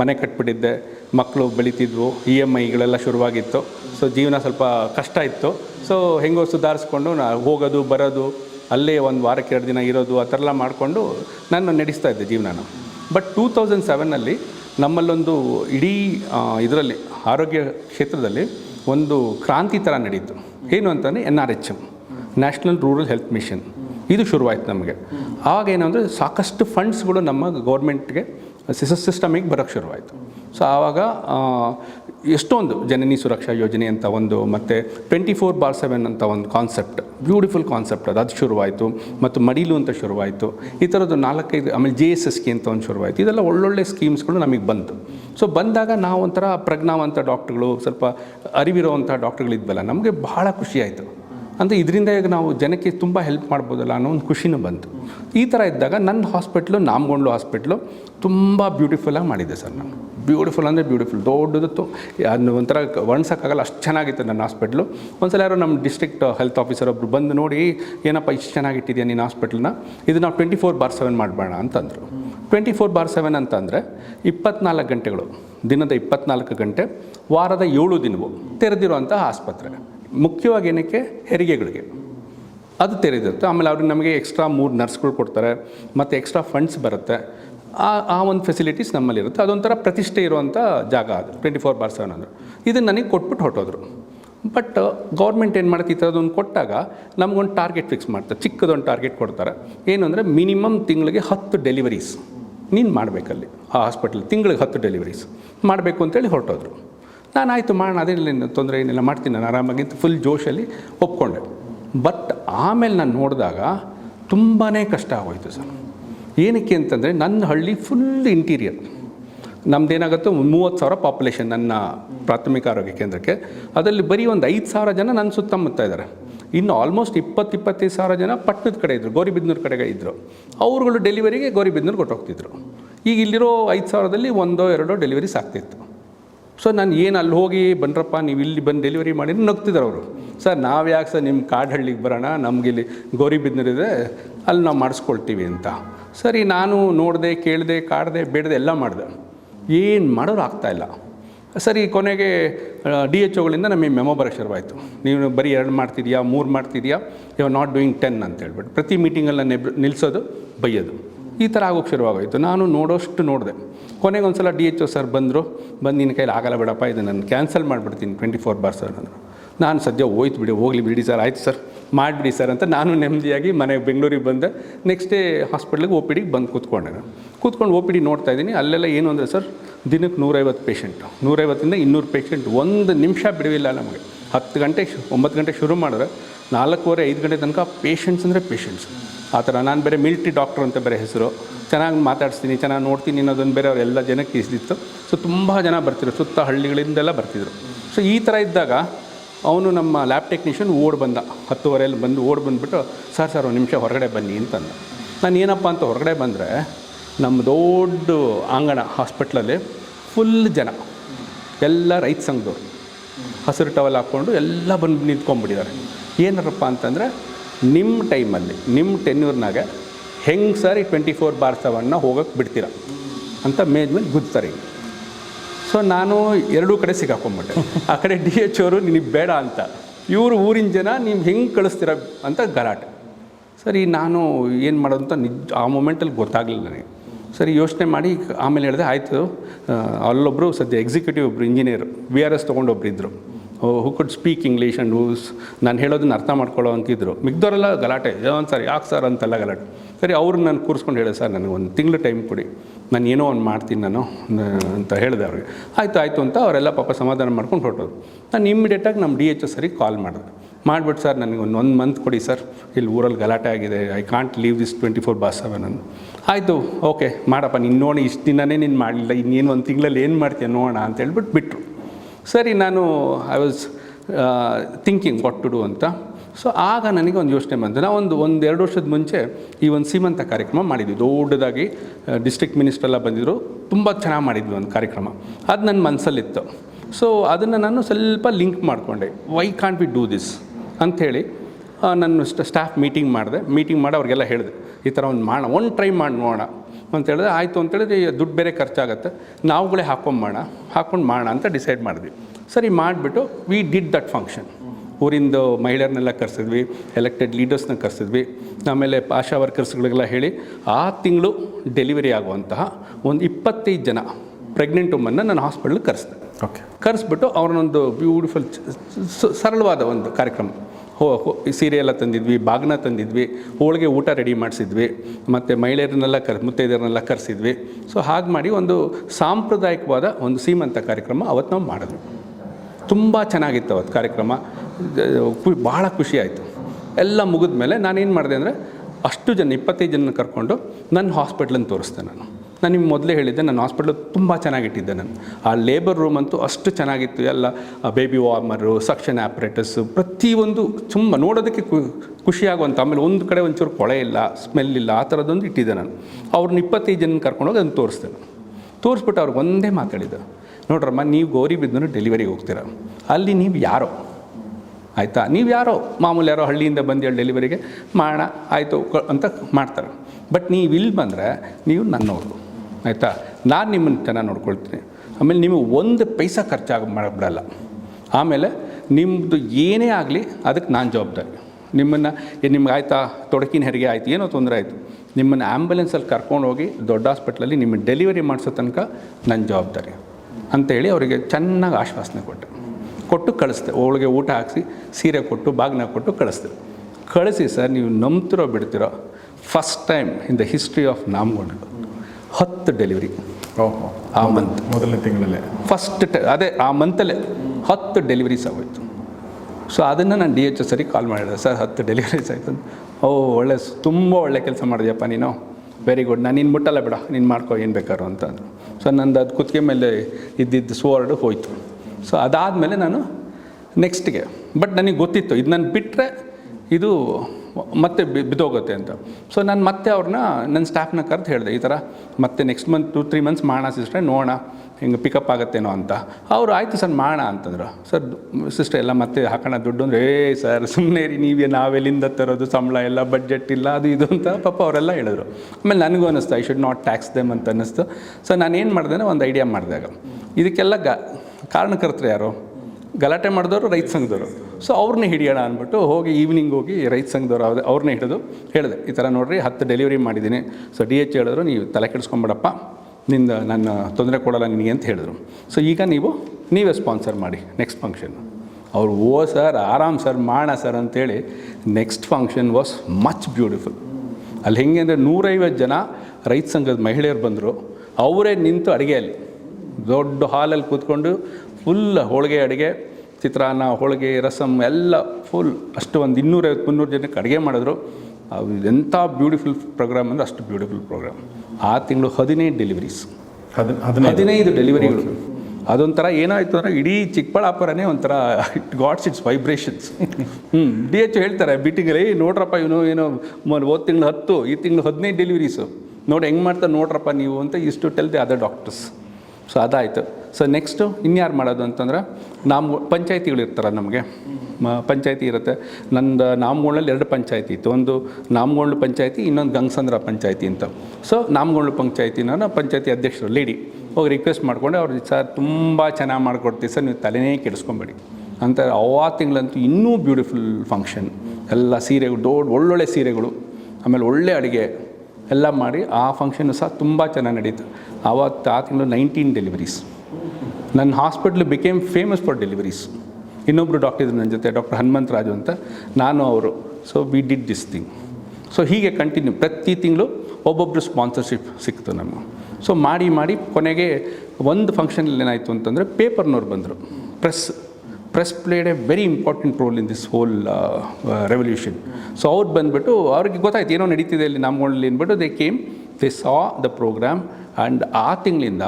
ಮನೆ ಕಟ್ಬಿಟ್ಟಿದ್ದೆ, ಮಕ್ಕಳು ಬೆಳೀತಿದ್ವು, ಇ ಎಂ ಐಗಳೆಲ್ಲ ಶುರುವಾಗಿತ್ತು. ಸೊ ಜೀವನ ಸ್ವಲ್ಪ ಕಷ್ಟ ಇತ್ತು. ಸೊ ಹೆಂಗೋ ಸುಧಾರಿಸ್ಕೊಂಡು ನಾ ಹೋಗೋದು, ಬರೋದು, ಅಲ್ಲೇ ಒಂದು ವಾರಕ್ಕೆ ಎರಡು ದಿನ ಇರೋದು, ಆ ಥರ ಎಲ್ಲ ಮಾಡಿಕೊಂಡು ನಾನು ನಡೆಸ್ತಾ ಇದ್ದೆ ಜೀವನನ. ಬಟ್ ಟೂ ತೌಸಂಡ್ ಸೆವೆನಲ್ಲಿ ನಮ್ಮಲ್ಲೊಂದು ಇಡೀ ಇದರಲ್ಲಿ, ಆರೋಗ್ಯ ಕ್ಷೇತ್ರದಲ್ಲಿ ಒಂದು ಕ್ರಾಂತಿ ಥರ ನಡೀತು. ಏನು ಅಂತಂದರೆ N R H M national rural health mission. ಇದು ಶುರುವಾಯಿತು ನಮಗೆ. ಆಗ ಏನಂದರೆ ಸಾಕಷ್ಟು ಫಂಡ್ಸ್ಗಳು ನಮ್ಮ ಗೌರ್ಮೆಂಟ್ಗೆ ಸಿಸ್ಟಮಿಗೆ ಬರೋಕ್ಕೆ ಶುರುವಾಯಿತು. ಸೊ ಆವಾಗ ಎಷ್ಟೊಂದು ಜನನಿ ಸುರಕ್ಷಾ ಯೋಜನೆ ಅಂತ ಒಂದು ಮತ್ತು ಟ್ವೆಂಟಿ ಫೋರ್ ಬಾರ್ ಸೆವೆನ್ ಅಂತ ಒಂದು ಕಾನ್ಸೆಪ್ಟ್, ಬ್ಯೂಟಿಫುಲ್ ಕಾನ್ಸೆಪ್ಟ್ ಅದು. ಅದು ಶುರುವಾಯಿತು. ಮತ್ತು ಮಡಿಲು ಅಂತ ಶುರುವಾಯಿತು. ಈ ಥರದ್ದು ನಾಲ್ಕೈದು, ಆಮೇಲೆ ಜೆ ಎಸ್ ಎಸ್ ಕೆ ಅಂತ ಒಂದು ಶುರುವಾಯಿತು. ಇದೆಲ್ಲ ಒಳ್ಳೊಳ್ಳೆ ಸ್ಕೀಮ್ಸ್ಗಳು ನಮಗೆ ಬಂತು. ಸೊ ಬಂದಾಗ ನಾವು ಒಂಥರ ಪ್ರಜ್ಞಾವಂತ ಡಾಕ್ಟ್ರುಗಳು, ಸ್ವಲ್ಪ ಅರಿವಿರುವಂಥ ಡಾಕ್ಟ್ರುಗಳಿದ್ವಲ್ಲ ನಮಗೆ ಬಹಳ ಖುಷಿಯಾಯಿತು ಅಂದರೆ ಇದರಿಂದ ಈಗ ನಾವು ಜನಕ್ಕೆ ತುಂಬ ಹೆಲ್ಪ್ ಮಾಡ್ಬೋದಲ್ಲ ಅನ್ನೋ ಒಂದು ಖುಷಿನೂ ಬಂತು. ಈ ಥರ ಇದ್ದಾಗ ನನ್ನ ಹಾಸ್ಪಿಟ್ಲು, ನಾಮಗೊಂಡ್ಲು ಹಾಸ್ಪಿಟ್ಲು ತುಂಬ ಬ್ಯೂಟಿಫುಲ್ಲಾಗಿ ಮಾಡಿದೆ ಸರ್ ನಾನು. ಬ್ಯೂಟಿಫುಲ್ ಅಂದರೆ ಬ್ಯೂಟಿಫುಲ್ ದೊಡ್ಡದಿತ್ತು. ಅದನ್ನು ಒಂಥರ ವರ್ಣಿಸೋಕ್ಕಾಗಲ್ಲ ಅಷ್ಟು ಚೆನ್ನಾಗಿತ್ತು ನನ್ನ ಹಾಸ್ಪಿಟ್ಲು ಒಂದ್ಸಲ ಯಾರೋ ನಮ್ಮ ಡಿಸ್ಟ್ರಿಕ್ಟ್ ಹೆಲ್ತ್ ಆಫೀಸರ್ ಒಬ್ರು ಬಂದು ನೋಡಿ, ಏನಪ್ಪ ಇಷ್ಟು ಚೆನ್ನಾಗಿಟ್ಟಿದ್ಯಾ ನೀನು ಹಾಸ್ಪಿಟ್ಲನ್ನ ಇದು ನಾವು ಟ್ವೆಂಟಿ ಫೋರ್ ಬಾರ್ ಸೆವೆನ್ ಮಾಡಬೇಡ ಅಂತಂದರು. ಟ್ವೆಂಟಿ ಫೋರ್ ಬಾರ್ ಸೆವೆನ್ ಅಂತಂದರೆ, ಇಪ್ಪತ್ನಾಲ್ಕು ಗಂಟೆಗಳು, ದಿನದ ಇಪ್ಪತ್ನಾಲ್ಕು ಗಂಟೆ, ವಾರದ ಏಳು ದಿನವು ತೆರೆದಿರುವಂಥ ಆಸ್ಪತ್ರೆ. ಮುಖ್ಯವಾಗಿ ಏನಕ್ಕೆ? ಹೆರಿಗೆಗಳಿಗೆ. ಅದು ತೆರೆದಿರುತ್ತೆ. ಆಮೇಲೆ ಅವ್ರಿಗೆ ನಮಗೆ ಎಕ್ಸ್ಟ್ರಾ ಮೂರು ನರ್ಸ್ಗಳು ಕೊಡ್ತಾರೆ. ಮತ್ತು ಎಕ್ಸ್ಟ್ರಾ ಫಂಡ್ಸ್ ಬರುತ್ತೆ. ಆ ಆ ಒಂದು ಫೆಸಿಲಿಟೀಸ್ ನಮ್ಮಲ್ಲಿರುತ್ತೆ. ಅದೊಂಥರ ಪ್ರತಿಷ್ಠೆ ಇರುವಂಥ ಜಾಗ ಅದು ಟ್ವೆಂಟಿ ಫೋರ್ ಬಾರ್ ಸೆವೆನ್ ಅಂದರೆ. ಇದನ್ನು ನನಗೆ ಕೊಟ್ಬಿಟ್ಟು ಹೊರಟೋದ್ರು. ಬಟ್ ಗೌರ್ಮೆಂಟ್ ಏನು ಮಾಡುತ್ತೆ, ಈ ಥರದೊಂದು ಕೊಟ್ಟಾಗ ನಮಗೊಂದು ಟಾರ್ಗೆಟ್ ಫಿಕ್ಸ್ ಮಾಡ್ತಾರೆ. ಚಿಕ್ಕದೊಂದು ಟಾರ್ಗೆಟ್ ಕೊಡ್ತಾರೆ. ಏನು ಅಂದರೆ ಮಿನಿಮಮ್ ತಿಂಗಳಿಗೆ ಹತ್ತು ಡೆಲಿವರೀಸ್ ನೀನು ಮಾಡಬೇಕಲ್ಲಿ. ಆ ಹಾಸ್ಪಿಟಲ್ ತಿಂಗಳಿಗೆ ಹತ್ತು ಡೆಲಿವರೀಸ್ ಮಾಡಬೇಕು ಅಂತೇಳಿ ಹೊರಟೋದ್ರು. ನಾನು ಆಯಿತು ಮಾಡೋಣ, ಅದೇನಿಲ್ಲ, ತೊಂದರೆ ಏನಿಲ್ಲ, ಮಾಡ್ತೀನಿ ನಾನು ಆರಾಮಾಗಿ ಅಂತ ಫುಲ್ ಜೋಶಲ್ಲಿ ಒಪ್ಕೊಂಡೆ. ಬಟ್ ಆಮೇಲೆ ನಾನು ನೋಡಿದಾಗ ತುಂಬಾ ಕಷ್ಟ ಆಗೋಯ್ತು ಸರ್. ಏನಕ್ಕೆ ಅಂತಂದರೆ ನನ್ನ ಹಳ್ಳಿ ಫುಲ್ ಇಂಟೀರಿಯರ್ ನಮ್ಮದೇನಾಗುತ್ತೆ ಮೂವತ್ತು ಸಾವಿರ ಪಾಪ್ಯುಲೇಷನ್ ನನ್ನ ಪ್ರಾಥಮಿಕ ಆರೋಗ್ಯ ಕೇಂದ್ರಕ್ಕೆ. ಅದರಲ್ಲಿ ಬರೀ ಒಂದು ಐದು ಸಾವಿರ ಜನ ನನ್ನ ಸುತ್ತಮುತ್ತ ಇದ್ದಾರೆ ಇನ್ನು ಆಲ್ಮೋಸ್ಟ್ ಇಪ್ಪತ್ತು, ಇಪ್ಪತ್ತೈದು ಸಾವಿರ ಜನ ಪಟ್ಟಣದ ಕಡೆ ಇದ್ದರು ಗೌರಿಬಿದನೂರು ಕಡೆಗೆ ಇದ್ದರು ಅವರುಗಳು ಡೆಲಿವರಿಗೆ ಗೌರಿಬಿದನೂರು ಕೊಟ್ಟೋಗ್ತಿದ್ರು. ಈಗ ಇಲ್ಲಿರೋ ಐದು ಸಾವಿರದಲ್ಲಿ ಒಂದೋ ಎರಡೋ ಡೆಲಿವರೀಸ್ ಆಗ್ತಿತ್ತು ಸೊ ನಾನು ಏನು ಅಲ್ಲಿ ಹೋಗಿ ಬಂದ್ರಪ್ಪ ನೀವು ಇಲ್ಲಿ ಬಂದು ಡೆಲಿವರಿ ಮಾಡಿ ನಗ್ತಿದ್ರು ಅವರು. ಸರ್, ನಾವು ಯಾಕೆ ಸರ್ ನಿಮ್ಮ ಕಾಡು ಹಳ್ಳಿಗೆ ಬರೋಣ? ನಮಗಿಲ್ಲಿ ಗೌರಿಬಿದನೂರಿದೆ ಅಲ್ಲಿ ನಾವು ಮಾಡಿಸ್ಕೊಳ್ತೀವಿ ಅಂತ. ಸರಿ, ನಾನು ನೋಡಿದೆ, ಕೇಳಿದೆ, ಕಾಡ್ದೆ, ಬೇಡದೆ ಎಲ್ಲ ಮಾಡಿದೆ. ಏನು ಮಾಡೋರು ಆಗ್ತಾಯಿಲ್ಲ ಸರಿ, ಕೊನೆಗೆ ಡಿ ಎಚ್ ಒಗಳಿಂದ ನಮಗೆ ಮೆಮೊ ಬರೋಕ್ಕೆ ಶುರುವಾಯಿತು. ನೀವು ಬರೀ ಎರಡು ಮಾಡ್ತಿದ್ಯಾ, ಮೂರು ಮಾಡ್ತಿದ್ಯಾ, you are not doing ten ಅಂತ ಹೇಳ್ಬಿಟ್ಟು. ಪ್ರತಿ ಮೀಟಿಂಗಲ್ಲ ನೆಬ್ ನಿಲ್ಲಿಸೋದು ಬೈಯೋದು. ಈ ಥರ ಆಗೋಕ್ಕೆ ಶುರುವಾಗೋಯಿತು. ನಾನು ನೋಡೋಷ್ಟು ನೋಡಿದೆ. ಕೊನೆಗೆ ಒಂದು ಸಲ ಡಿ ಎಚ್ ಒ ಸರ್ ಬಂದರು. ಬಂದು ನಿನ್ನ ಕೈಲಿ ಆಗಲ್ಲ ಬೇಡಪ್ಪ ಇದು ನಾನು ಕ್ಯಾನ್ಸಲ್ ಮಾಡಿಬಿಡ್ತೀನಿ, ಟ್ವೆಂಟಿ ಫೋರ್ ಬಾರ್ ಸರ್ ಅಂದರು. ನಾನು ಸದ್ಯ ಹೋಯ್ತು ಬಿಡಿ, ಹೋಗಲಿ ಬಿಡಿ ಸರ್, ಆಯ್ತು ಸರ್, ಮಾಡಿಬಿಡಿ ಸರ್ ಅಂತ ನಾನು ನೆಮ್ಮದಿಯಾಗಿ ಮನೆ ಬೆಂಗಳೂರಿಗೆ ಬಂದೆ. ನೆಕ್ಸ್ಟ್ ಡೇ ಹಾಸ್ಪಿಟ್ಲಿಗೆ ಒ ಪಿ ಡಿಗೆ ಬಂದು ಕೂತ್ಕೊಂಡೆ ನಾನು. ಕೂತ್ಕೊಂಡು ಒ ಪಿ ಡಿ ನೋಡ್ತಾ ಇದ್ದೀನಿ, ಅಲ್ಲೆಲ್ಲ ಏನು ಅಂದರೆ ಸರ್, ದಿನಕ್ಕೆ ನೂರೈವತ್ತು ಪೇಷೆಂಟು ನೂರೈವತ್ತಿಂದ ಇನ್ನೂರು ಪೇಷೆಂಟ್ ಒಂದು ನಿಮಿಷ ಬಿಡುವಿಲ್ಲ ನಮಗೆ. ಹತ್ತು ಗಂಟೆ, ಒಂಬತ್ತು ಗಂಟೆ ಶುರು ಮಾಡಿದ್ರೆ ನಾಲ್ಕೂವರೆ, ಐದು ಗಂಟೆ ತನಕ ಪೇಷಂಟ್ಸ್ ಅಂದರೆ ಪೇಷಂಟ್ಸ್ ಆ ಥರ ನಾನು ಬೇರೆ ಮಿಲ್ಟ್ರಿ ಡಾಕ್ಟ್ರು ಅಂತ ಬೇರೆ ಹೆಸರು. ಚೆನ್ನಾಗಿ ಮಾತಾಡಿಸ್ತೀನಿ, ಚೆನ್ನಾಗಿ ನೋಡ್ತೀನಿ ಅನ್ನೋದನ್ನು ಬೇರೆ ಅವರೆಲ್ಲ ಜನಕ್ಕೆ ಇಸ್ದಿತ್ತು ಸೊ ತುಂಬ ಜನ ಬರ್ತಿದ್ರು, ಸುತ್ತ ಹಳ್ಳಿಗಳಿಂದೆಲ್ಲ ಬರ್ತಿದ್ರು. ಸೊ ಈ ಥರ ಇದ್ದಾಗ ಅವನು ನಮ್ಮ ಲ್ಯಾಬ್ ಟೆಕ್ನಿಷಿಯನ್ ಓಡ್ ಬಂದ, ಹತ್ತುವರೆಯಲ್ಲಿ ಬಂದು ಓಡ್ ಬಂದುಬಿಟ್ಟು, ಸರ್ ಸರ್, ಒಂದು ನಿಮಿಷ ಹೊರಗಡೆ ಬನ್ನಿ ಅಂತಂದ. ನಾನು ಏನಪ್ಪ ಅಂತ ಹೊರಗಡೆ ಬಂದರೆ ನಮ್ಮ ದೊಡ್ಡ ಆಂಗಣ ಹಾಸ್ಪಿಟ್ಲಲ್ಲಿ ಫುಲ್ ಜನ, ಎಲ್ಲ ರೈತ ಸಂಘದವ್ರು, ಹಸಿರು ಟವಲ್ ಹಾಕ್ಕೊಂಡು ಎಲ್ಲ ಬಂದು ನಿಂತ್ಕೊಂಡ್ಬಿಟ್ಟಿದ್ದಾರೆ. ಏನಾರಪ್ಪ ಅಂತಂದರೆ ನಿಮ್ಮ ಟೈಮಲ್ಲಿ ನಿಮ್ಮ ಟೆನ್ಯೂರ್ನಾಗೆ ಹೆಂಗೆ ಸರ್ ಈ ಟ್ವೆಂಟಿ ಫೋರ್ ಬಾರ್ ಸೆವೆನ್ನ ಹೋಗೋಕ್ಕೆ ಬಿಡ್ತೀರ? ಅಂತ ಮೇಜ್ ಮೇಲೆ ಗುದ್ತಾರೆ ಸೊ ನಾನು ಎರಡೂ ಕಡೆ ಸಿಕ್ಕಾಕೊಂಬಿಟ್ಟೆ. ಆ ಕಡೆ ಡಿ ಎಚ್ ಅವರು, ನಿನಗೆ ಬೇಡ ಅಂತ. ಇವರು ಊರಿನ ಜನ, ನೀವು ಹೆಂಗೆ ಕಳಿಸ್ತೀರ? ಅಂತ ಗಲಾಟೆ. ಸರಿ, ನಾನು ಏನು ಮಾಡೋದು ಅಂತ ನಿಜ, ಆ ಮೂಮೆಂಟಲ್ಲಿ ಗೊತ್ತಾಗಲಿಲ್ಲ ನನಗೆ. ಸರಿ, ಯೋಚನೆ ಮಾಡಿ, ಆಮೇಲೆ ಹೇಳಿದೆ, ಆಯಿತು ಅಲ್ಲೊಬ್ಬರು ಸದ್ಯ ಎಕ್ಸಿಕ್ಯೂಟಿವ್ ಒಬ್ಬರು ಇಂಜಿನಿಯರ್ ವಿ ಆರ್ ಎಸ್ ತೊಗೊಂಡು ಒಬ್ರು ಇದ್ದರು who could speak English and whose ನಾನು ಹೇಳೋದನ್ನ ಅರ್ಥ ಮಾಡ್ಕೊಳ್ಳೋ ಅಂತಿದ್ರು. ಮಿಗ್ದವರೆಲ್ಲ ಗಲಾಟೆ ಒಂದು ಸರಿ ಯಾಕೆ ಸರ್? ಅಂತೆಲ್ಲ ಗಲಾಟೆ. ಸರಿ, ಅವ್ರನ್ನ ನಾನು ಕೂರಿಸ್ಕೊಂಡು ಹೇಳಿದೆ ಸರ್, ನನಗೆ ಒಂದು ತಿಂಗಳು ಟೈಮ್ ಕೊಡಿ. ನಾನು ಏನೋ ಒಂದು ಮಾಡ್ತೀನಿ ನಾನು ಅಂತ ಹೇಳಿದೆ ಅವ್ರಿಗೆ. ಆಯಿತು ಆಯಿತು ಅಂತ ಅವರೆಲ್ಲ ಪಾಪ ಸಮಾಧಾನ ಮಾಡ್ಕೊಂಡು ಹೊರಟೋದು ನಾನು ಇಮ್ಮಿಡಿಯೇಟಾಗಿ ನಮ್ಮ ಡಿ ಎಚ್ ಎಸ್ ಸರಿಗೆ ಕಾಲ್ ಮಾಡಿದೆ. ಮಾಡಿಬಿಟ್ಟು, ಸರ್, ನನಗೆ ಒಂದು ಒಂದು ಮಂತ್ ಕೊಡಿ, ಸರ್. ಇಲ್ಲಿ ಊರಲ್ಲಿ ಗಲಾಟೆ ಆಗಿದೆ. I can't leave this twenty four boss seven ಅನ್ನು ಆಯಿತು, ಓಕೆ, ಮಾಡಪ್ಪ, ನೀನು ನೋಡಿ, ಇಷ್ಟು ದಿನನೇ ನೀನು ಮಾಡಲಿಲ್ಲ. ಇನ್ನೇನು ಒಂದು ತಿಂಗಳಲ್ಲಿ ಏನು ಮಾಡ್ತೀಯ ನೋಡೋಣ ಅಂತ ಹೇಳ್ಬಿಟ್ಟು ಬಿಟ್ಟರು ಸರಿ, ನಾನು I was thinking what to do ಅಂತ ಸೊ ಆಗ ನನಗೆ ಒಂದು ಯೋಚನೆ ಬಂತು. ನಾವು ಒಂದು ಒಂದು ಎರಡು ವರ್ಷದ ಮುಂಚೆ ಈ ಒಂದು ಸೀಮಂತ ಕಾರ್ಯಕ್ರಮ ಮಾಡಿದ್ವಿ. ದೊಡ್ಡದಾಗಿ ಡಿಸ್ಟ್ರಿಕ್ಟ್ ಮಿನಿಸ್ಟರ್ ಎಲ್ಲ ಬಂದಿದ್ದರು ತುಂಬ ಚೆನ್ನಾಗಿ ಮಾಡಿದ್ವಿ ಒಂದು ಕಾರ್ಯಕ್ರಮ. ಅದು ನನ್ನ ಮನಸ್ಸಲ್ಲಿತ್ತು ಸೊ ಅದನ್ನು ನಾನು ಸ್ವಲ್ಪ ಲಿಂಕ್ ಮಾಡಿಕೊಂಡೆ. Why can't we do this ಅಂಥೇಳಿ ನಾನು ಸ್ಟಾಫ್ ಮೀಟಿಂಗ್ ಮಾಡಿದೆ. ಮೀಟಿಂಗ್ ಮಾಡಿ ಅವ್ರಿಗೆಲ್ಲ ಹೇಳಿದೆ. ಈ ಥರ ಒಂದು ಮಾಡೋಣ. ಒಂದು ಟ್ರೈ ಮಾಡಿ, ನೋಡೋಣ. ಅಂತ ಹೇಳಿದ್ರೆ ಆಯಿತು ಅಂತೇಳಿದ್ರೆ ದುಡ್ಡು ಬೇರೆ ಖರ್ಚಾಗತ್ತೆ. ನಾವುಗಳೇ ಹಾಕೊಂಬೋಣ ಹಾಕ್ಕೊಂಡು ಮಾಡೋಣ ಅಂತ ಡಿಸೈಡ್ ಮಾಡಿದ್ವಿ. ಸರಿ, ಮಾಡಿಬಿಟ್ಟು ವಿ ಡಿಡ್ ದಟ್ ಫಂಕ್ಷನ್ ಊರಿಂದ ಮಹಿಳೆಯರನ್ನೆಲ್ಲ ಕರೆಸಿದ್ವಿ ಎಲೆಕ್ಟೆಡ್ ಲೀಡರ್ಸ್ನ ಕರೆಸಿದ್ವಿ. ಆಮೇಲೆ ಆಶಾ ವರ್ಕರ್ಸ್ಗಳಿಗೆಲ್ಲ ಹೇಳಿ ಆ ತಿಂಗಳು ಡೆಲಿವರಿ ಆಗುವಂತಹ ಒಂದು ಇಪ್ಪತ್ತೈದು ಜನ ಪ್ರೆಗ್ನೆಂಟ್ ವುಮನ್ನ ನಾನು ಹಾಸ್ಪಿಟ್ಲಿಗೆ ಕರೆಸಿದೆ. ಓಕೆ ಕರೆಸ್ಬಿಟ್ಟು ಅವ್ರನ್ನೊಂದು ಬ್ಯೂಟಿಫುಲ್ ಸರಳವಾದ ಒಂದು ಕಾರ್ಯಕ್ರಮ. ಹೋ ಹೋ ಸೀರೆ ಎಲ್ಲ ತಂದಿದ್ವಿ ಬಾಗ್ನ ತಂದಿದ್ವಿ ಹೋಳಿಗೆ ಊಟ ರೆಡಿ ಮಾಡಿಸಿದ್ವಿ ಮತ್ತು ಮಹಿಳೆಯರನ್ನೆಲ್ಲ ಕರ್ ಮುತ್ತೈದೆಯರನ್ನೆಲ್ಲ ಕರೆಸಿದ್ವಿ. ಸೊ ಹಾಗೆ ಮಾಡಿ ಒಂದು ಸಾಂಪ್ರದಾಯಿಕವಾದ ಒಂದು ಸೀಮಂತ ಕಾರ್ಯಕ್ರಮ ಅವತ್ತು ನಾವು ಮಾಡಿದ್ವಿ. ತುಂಬ ಚೆನ್ನಾಗಿತ್ತು ಅವತ್ತು ಕಾರ್ಯಕ್ರಮ. ಭಾಳ ಖುಷಿ ಆಯಿತು. ಎಲ್ಲ ಮುಗಿದ ಮೇಲೆ ನಾನೇನು ಮಾಡಿದೆ ಅಂದರೆ ಅಷ್ಟು ಜನ, ಇಪ್ಪತ್ತೈದು ಜನ ಕರ್ಕೊಂಡು ನನ್ನ ಹಾಸ್ಪಿಟ್ಲನ್ನು ತೋರಿಸ್ದೆ ನಾನು. ನಾನು ನಿಮ್ಗೆ ಮೊದಲೇ ಹೇಳಿದ್ದೆ ನನ್ನ ಹಾಸ್ಪಿಟ್ಲು ತುಂಬ ಚೆನ್ನಾಗಿಟ್ಟಿದ್ದೆ ನಾನು. ಆ ಲೇಬರ್ ರೂಮ್ ಅಂತೂ ಅಷ್ಟು ಚೆನ್ನಾಗಿತ್ತು, ಎಲ್ಲ ಬೇಬಿ ವಾರ್ಮರು ಸಕ್ಷನ್ ಆಪ್ರೇಟಸ್ಸು ಪ್ರತಿಯೊಂದು ತುಂಬ ನೋಡೋದಕ್ಕೆ ಖುಷಿಯಾಗುವಂಥ ಆಮೇಲೆ ಒಂದು ಕಡೆ ಒಂಚೂರು ಕೊಳೆ ಇಲ್ಲ, ಸ್ಮೆಲ್ ಇಲ್ಲ, ಆ ಥರದ್ದೊಂದು ಇಟ್ಟಿದ್ದೆ ನಾನು. ಅವ್ರನ್ನ ಇಪ್ಪತ್ತೈದು ಜನ ಕರ್ಕೊಂಡೋಗಿ ಅದನ್ನು ತೋರಿಸ್ದೆ ನಾನು. ತೋರಿಸ್ಬಿಟ್ಟು ಅವ್ರಿಗೆ ಒಂದೇ ಮಾತಾಡಿದ್ದೆ. ನೋಡ್ರಮ್ಮ, ನೀವು ಗೌರಿಬಿದ್ದನು ಡೆಲಿವರಿಗೆ ಹೋಗ್ತೀರ? ಅಲ್ಲಿ ನೀವು ಯಾರೋ? ಆಯಿತಾ? ನೀವು ಯಾರೋ ಮಾಮೂಲಿ ಯಾರೋ ಹಳ್ಳಿಯಿಂದ ಬಂದು ಡೆಲಿವರಿಗೆ ಮಾಡೋಣ ಆಯಿತು ಅಂತ ಮಾಡ್ತಾರೆ. ಬಟ್ ನೀವು ಇಲ್ಲಿ ಬಂದರೆ ನೀವು ನನ್ನವರು ಆಯಿತಾ? ನಾನು ನಿಮ್ಮನ್ನು ಚೆನ್ನಾಗಿ ನೋಡ್ಕೊಳ್ತೀನಿ. ಆಮೇಲೆ ನಿಮಗೆ ಒಂದು ಪೈಸಾ ಖರ್ಚಾಗ ಮಾಡಬಿಡಲ್ಲ ಆಮೇಲೆ ನಿಮ್ಮದು ಏನೇ ಆಗಲಿ ಅದಕ್ಕೆ ನಾನು ಜವಾಬ್ದಾರಿ. ನಿಮ್ಮನ್ನು ನಿಮ್ಗೆ ಆಯಿತಾ? ತೊಡಕಿನ ಹೆರಿಗೆ ಆಯಿತು, ಏನೋ ತೊಂದರೆ ಆಯಿತು. ನಿಮ್ಮನ್ನು ಆ್ಯಂಬುಲೆನ್ಸಲ್ಲಿ ಕರ್ಕೊಂಡು ಹೋಗಿ ದೊಡ್ಡ ಹಾಸ್ಪಿಟ್ಲಲ್ಲಿ ನಿಮ್ಮ ಡೆಲಿವರಿ ಮಾಡಿಸೋ ತನಕ ನನ್ನ ಜವಾಬ್ದಾರಿ. ಅಂತೇಳಿ ಅವರಿಗೆ ಚೆನ್ನಾಗಿ ಆಶ್ವಾಸನೆ ಕೊಟ್ಟೆ. ಕೊಟ್ಟು ಕಳಿಸ್ದೆ ಅವಳಿಗೆ ಊಟ ಹಾಕಿಸಿ ಸೀರೆ ಕೊಟ್ಟು ಬಾಗಿನ ಕೊಟ್ಟು ಕಳಿಸ್ದೆ ಕಳಿಸಿ ಸರ್ ನೀವು ನಂಬ್ತಿರೋ ಬಿಡ್ತಿರೋ? First time in the history of ನಾಮಗೊಂಡು ಹತ್ತು ಡೆಲಿವರಿ ಓಹೋ ಆ ಮಂತ್ ಮೊದಲನೇ ತಿಂಗಳಲ್ಲೇ. ಫಸ್ಟ್ ಟೈ ಅದೇ ಆ ಮಂತಲ್ಲೇ ಹತ್ತು ಡೆಲಿವರೀಸ್ ಆಗೋಯ್ತು ಸೊ ಅದನ್ನು ನಾನು ಡಿ ಎಚ್ ಸರಿ ಕಾಲ್ ಮಾಡಿದೆ. ಸರ್ ಹತ್ತು ಡೆಲಿವರೀಸ್ ಆಯಿತು. ಓ ಒಳ್ಳೆ ತುಂಬ ಒಳ್ಳೆ ಕೆಲಸ ಮಾಡಿದ್ಯಪ್ಪ ನೀನು. ವೆರಿ ಗುಡ್ ನಾನು ನೀನು ಮುಟ್ಟಲ್ಲ ಬಿಡ. ನೀನು ಮಾಡ್ಕೊ ಏನು ಬೇಕಾದ್ರು ಅಂತ ಸೊ ನಂದು ಅದು ಕುತ್ತಿಗೆ ಮೇಲೆ ಇದ್ದಿದ್ದು ಸುವರ್ಡು ಹೋಯ್ತು. ಸೊ ಅದಾದಮೇಲೆ ನಾನು ನೆಕ್ಸ್ಟ್ಗೆ ಬಟ್ ನನಗೆ ಗೊತ್ತಿತ್ತು, ಇದು ನಾನು ಬಿಟ್ಟರೆ ಇದು ಮತ್ತೆ ಬಿದ್ದೋಗುತ್ತೆ ಅಂತ. ಸೊ ನಾನು ಮತ್ತೆ ಅವ್ರನ್ನ ನನ್ನ ಸ್ಟಾಫ್ನ ಕರೆದು ಹೇಳಿದೆ, ಈ ಥರ ಮತ್ತೆ next month two three months ಮಾಡೋಣ ಸಿಸ್ಟ್ರೆ ನೋಡೋಣ ಹಿಂಗೆ ಪಿಕಪ್ ಆಗುತ್ತೇನೋ ಅಂತ. ಅವರು, ಆಯಿತು ಸರ್ ಮಾಡೋಣ ಅಂತಂದ್ರು. ಸರ್ ಸಿಸ್ಟರ್ ಎಲ್ಲ ಮತ್ತೆ ಹಾಕೋಣ ದುಡ್ಡು ಅಂದರೆ, ಏ, ಸರ್ ಸುಮ್ಮನೆ ರೀ ನೀವೇ, ನಾವೆಲ್ಲಿಂದ ತರೋದು, ಸಂಬಳ ಎಲ್ಲ ಬಡ್ಜೆಟ್ ಇಲ್ಲ, ಅದು ಇದು ಅಂತ ಪಾಪ ಅವರೆಲ್ಲ ಹೇಳಿದ್ರು. ಆಮೇಲೆ ನನಗೂ ಅನ್ನಿಸ್ತು I should not tax them ಅಂತ ಅನ್ನಿಸ್ತು ಸೊ ನಾನು ಏನು ಮಾಡಿದೆ ಒಂದು ಐಡಿಯಾ ಮಾಡಿದಾಗ ಇದಕ್ಕೆಲ್ಲ ಗ ಕಾರಣಕರ್ತರು ಯಾರು? ಗಲಾಟೆ ಮಾಡಿದವರು ರೈತ ಸಂಘದವರು. ಸೊ ಅವ್ರನ್ನೇ ಹಿಡಿಯೋಣ ಅಂದ್ಬಿಟ್ಟು ಹೋಗಿ ಈವ್ನಿಂಗ್ ಹೋಗಿ ರೈತ ಸಂಘದವ್ರು ಅವ್ರು ಅವ್ರನ್ನೇ ಹಿಡಿದು ಹೇಳಿದೆ. ಈ ಥರ ನೋಡಿರಿ ಹತ್ತು ಡೆಲಿವರಿ ಮಾಡಿದ್ದೀನಿ. ಸೊ ಡಿ ಎಚ್ ಹೇಳಿದ್ರು, ನೀವು ತಲೆ ಕೆಡಿಸ್ಕೊಂಬೇಡಪ್ಪ. ನಿಂದ ನನ್ನ ತೊಂದರೆ ಕೊಡೋಲ್ಲ ನಿನಗೆ ಅಂತ ಹೇಳಿದ್ರು. ಸೊ ಈಗ ನೀವು, ನೀವೇ ಸ್ಪಾನ್ಸರ್ ಮಾಡಿ ನೆಕ್ಸ್ಟ್ ಫಂಕ್ಷನ್ ಅವ್ರು, ಓ ಸರ್, ಆರಾಮ್ ಸರ್ ಮಾಡೋಣ ಸರ್ ಅಂತೇಳಿ next function was much beautiful ಅಲ್ಲಿ ಹೆಂಗೆ ಅಂದರೆ ನೂರೈವತ್ತು ಜನ ರೈತ ಸಂಘದ ಮಹಿಳೆಯರು ಬಂದರು. ಅವರೇ ನಿಂತು ಅಡುಗೆಯಲ್ಲಿ. ದೊಡ್ಡ ಹಾಲಲ್ಲಿ ಕೂತ್ಕೊಂಡು ಫುಲ್ ಹೋಳಿಗೆ ಅಡುಗೆ ಚಿತ್ರಾನ್ನ ಹೋಳಿಗೆ ರಸಮ್ ಎಲ್ಲ ಫುಲ್ ಅಷ್ಟು ಒಂದು ಇನ್ನೂರೈವತ್ತು ಮುನ್ನೂರು ಜನಕ್ಕೆ ಅಡುಗೆ ಮಾಡಿದ್ರು. ಅದು ಎಂಥ ಬ್ಯೂಟಿಫುಲ್ ಪ್ರೋಗ್ರಾಮ್ ಅಂದರೆ ಅಷ್ಟು ಬ್ಯೂಟಿಫುಲ್ ಪ್ರೋಗ್ರಾಮ್ ಆ ತಿಂಗಳು ಹದಿನೈದು ಡೆಲಿವರೀಸ್ ಹದಿನ ಹದಿನೈದು. ಹದಿನೈದು ಡೆಲಿವರಿಗಳು ಅದೊಂಥರ ಏನಾಯಿತು ಅಂದರೆ ಇಡೀ ಚಿಕ್ಕಬಳ್ಳಾಪುರನೇ ಒಂಥರ ಇಟ್ ಗಾಡ್ಸ್ ಇಟ್ಸ್ ವೈಬ್ರೇಷನ್ಸ್ ಹ್ಞೂ ಡಿ ಎಚ್ ಹೇಳ್ತಾರೆ ಬಿಟ್ಟಿಂಗಲ್ಲಿ ನೋಡ್ರಪ್ಪ ಇವನು ಏನೋ ಒಂದು ಹೋದ ತಿಂಗಳು ಹತ್ತು ಈ ತಿಂಗಳು ಹದಿನೈದು ಡೆಲಿವರೀಸು ನೋಡಿ ಹೆಂಗೆ ಮಾಡ್ತಾರೆ ನೋಡ್ರಪ್ಪ ನೀವು ಅಂತ ಇಷ್ಟು tell the other doctors so ಅದಾಯಿತು. So next ಇನ್ಯಾರು ಮಾಡೋದು ಅಂತಂದ್ರೆ, ನಾಮ ಪಂಚಾಯತಿಗಳು ಇರ್ತಾರೆ ನಮಗೆ. ಮ, ಪಂಚಾಯತಿ ಇರುತ್ತೆ. ನಂದು ನಾಮಗೋಳಲ್ಲಿ ಎರಡು ಪಂಚಾಯತಿ ಇತ್ತು. ಒಂದು ನಾಮಗೋಳು ಪಂಚಾಯತಿ, ಇನ್ನೊಂದು ಗಂಗಸಂದ್ರ ಪಂಚಾಯತಿ ಅಂತ. ಸೊ ನಾಮಗೋಳು ನಾನು ಪಂಚಾಯತಿ ಅಧ್ಯಕ್ಷರು, ಲೇಡಿ. ಹೋಗಿ ರಿಕ್ವೆಸ್ಟ್ ಮಾಡ್ಕೊಂಡು, ಅವ್ರು, ಸರ್, ತುಂಬ ಚೆನ್ನಾಗಿ ಮಾಡಿಕೊಡ್ತೀವಿ ಸರ್, ನೀವು ತಲೆನೇ ಕೆಡಿಸ್ಕೊಂಬೇಡಿ. ಅಂತ ಆ ತಿಂಗಳಂತೂ ಇನ್ನೂ ಬ್ಯೂಟಿಫುಲ್ ಫಂಕ್ಷನ್. ಎಲ್ಲ ಸೀರೆಗಳು, ದೊಡ್ಡ ಒಳ್ಳೊಳ್ಳೆ ಸೀರೆಗಳು. ಆಮೇಲೆ ಒಳ್ಳೆ ಅಡುಗೆ. ಎಲ್ಲ ಮಾಡಿ ಆ ಫಂಕ್ಷನ್ ಸಹ ತುಂಬ ಚೆನ್ನಾಗಿ ನಡೀತು. ಆವತ್ತು ಆ ತಿಂಗಳು ನೈನ್ಟೀನ್ ಡೆಲಿವರೀಸ್ ನನ್ನ hospital became famous for deliveries ಇನ್ನೊಬ್ಬರು ಡಾಕ್ಟರ್ ಇದ್ರು ನನ್ನ ಜೊತೆ ಡಾಕ್ಟರ್ ಹನುಮಂತರಾಜು ಅಂತ. ನಾನು, ಅವರು. So we did this thing so ಹೀಗೆ ಕಂಟಿನ್ಯೂ ಪ್ರತಿ ತಿಂಗಳು ಒಬ್ಬೊಬ್ಬರು ಸ್ಪಾನ್ಸರ್ಶಿಪ್ ಸಿಕ್ತು ನಮಗೆ. ಸೊ ಮಾಡಿ ಮಾಡಿ ಕೊನೆಗೆ ಒಂದು ಫಂಕ್ಷನಲ್ಲಿ ಏನಾಯಿತು ಅಂತಂದರೆ ಪೇಪರ್ನವ್ರು ಬಂದರು. Press press played a very important role in this whole revolution so ಅವ್ರು ಬಂದುಬಿಟ್ಟು ಅವ್ರಿಗೆ ಗೊತ್ತಾಯ್ತು, ಏನೋ ನಡೀತಿದೆ ಇಲ್ಲಿ ನಮ್ಮಗಳಲ್ಲಿ ಅಂದ್ಬಿಟ್ಟು they came they saw the program and ಆ ತಿಂಗಳಿಂದ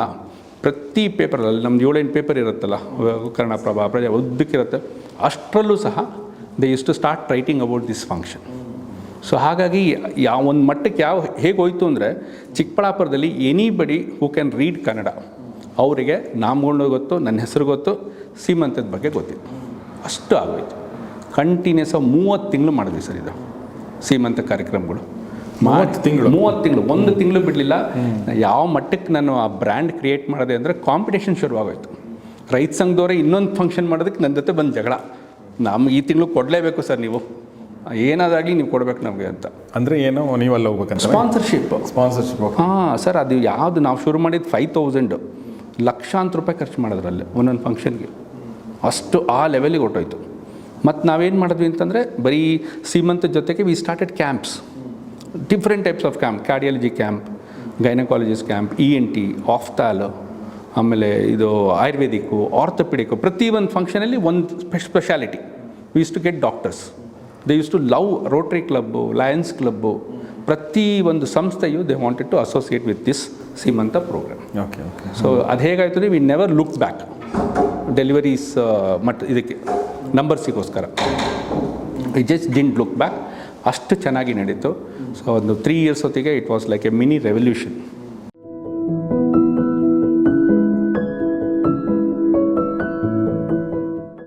ಪ್ರತಿ ಪೇಪರಲ್ಲಿ ನಮ್ದು ಏಳೆಂಟು ಪೇಪರ್ ಇರುತ್ತಲ್ಲ ಕನ್ನಡಪ್ರಭ ಪ್ರಜಾ ಉದ್ದಕ್ಕಿರುತ್ತೆ ಅಷ್ಟರಲ್ಲೂ ಸಹ they is to start writing about this function so ಹಾಗಾಗಿ ಯಾವ ಒಂದು ಮಟ್ಟಕ್ಕೆ ಯಾವ, ಹೇಗೆ ಹೋಯಿತು ಅಂದರೆ, ಚಿಕ್ಕಬಳ್ಳಾಪುರದಲ್ಲಿ anybody who can read Kannada ಅವರಿಗೆ ನಾಮಗಳು ಗೊತ್ತು, ನನ್ನ ಹೆಸರು ಗೊತ್ತು ಸೀಮಂತದ ಬಗ್ಗೆ ಗೊತ್ತಿತ್ತು ಅಷ್ಟು ಆಗೋಯ್ತು. ಕಂಟಿನ್ಯೂಸ್ ಮೂವತ್ತು ತಿಂಗಳು ಮಾಡಿದ್ವಿ ಸರ್ ಇದು ಸೀಮಂತ ಕಾರ್ಯಕ್ರಮಗಳು. ಮೂವತ್ತು ತಿಂಗಳು? ಮೂವತ್ತು ತಿಂಗಳು. ಒಂದು ತಿಂಗಳು ಬಿಡಲಿಲ್ಲ. ಯಾವ ಮಟ್ಟಕ್ಕೆ ನಾನು ಆ ಬ್ರ್ಯಾಂಡ್ ಕ್ರಿಯೇಟ್ ಮಾಡಿದೆ ಅಂದರೆ ಕಾಂಪಿಟೇಷನ್ ಶುರುವಾಗೋಯ್ತು. ರೈತ ಸಂಘದವರೇ ಇನ್ನೊಂದು ಫಂಕ್ಷನ್ ಮಾಡೋದಕ್ಕೆ ನನ್ನ ಜೊತೆ ಬಂದು ಜಗಳ. ನಮ್ಗೆ ಈ ತಿಂಗಳು ಕೊಡಲೇಬೇಕು ಸರ್ ನೀವು. ಏನಾದಾಗಲಿ ನೀವು ಕೊಡಬೇಕು ನಮಗೆ ಅಂತ. ಅಂದರೆ ಏನೋ ನೀವು ಅಲ್ಲಿ ಹೋಗ್ಬೇಕಂತ ಸ್ಪಾನ್ಸರ್ಶಿಪ್ ಸ್ಪಾನ್ಸರ್ಶಿಪ್ ಹಾಂ ಸರ್ ಅದು ಯಾವುದು ನಾವು ಶುರು ಮಾಡಿದ್ದು ಫೈವ್ ತೌಸಂಡು ಲಕ್ಷಾಂತರ ರೂಪಾಯಿ ಖರ್ಚು ಮಾಡಿದ್ರಲ್ಲಿ ಒಂದೊಂದು ಫಂಕ್ಷನ್ಗೆ ಅಷ್ಟು ಆ ಲೆವೆಲಿಗೆ ಹೊಟ್ಟೋಯ್ತು ಮತ್ತು ನಾವೇನು ಮಾಡಿದ್ವಿ ಅಂತಂದರೆ ಬರೀ ಸೀಮಂತ ಜೊತೆಗೆ we started camps different types of camp cardiology camp gynaecologist camp E N T ಆಫ್ತಾಲ್ ಆಮೇಲೆ ಇದು ಆಯುರ್ವೇದಿಕ್ಕು ಆರ್ಥೋಪಿಡಿಕ್ಕು ಪ್ರತಿ ಒಂದು ಫಂಕ್ಷನಲ್ಲಿ ಒಂದು speciality we use to get doctors they use to love Rotary Club Lions Club ಪ್ರತಿ ಒಂದು ಸಂಸ್ಥೆಯು they wanted to associate with this ಸೀಮಂತ program okay okay so ಅದು ಹೇಗಾಯ್ತು we never look back deliveries ಮಟ್, ಇದಕ್ಕೆ, ನಂಬರ್ಸಿಗೋಸ್ಕರ. I just didn't look back ಅಷ್ಟು ಚೆನ್ನಾಗಿ ನಡೀತು. So ಒಂದು ತ್ರೀ ಇಯರ್ಸ್ ಹೊತ್ತಿಗೆ it was like a mini revolution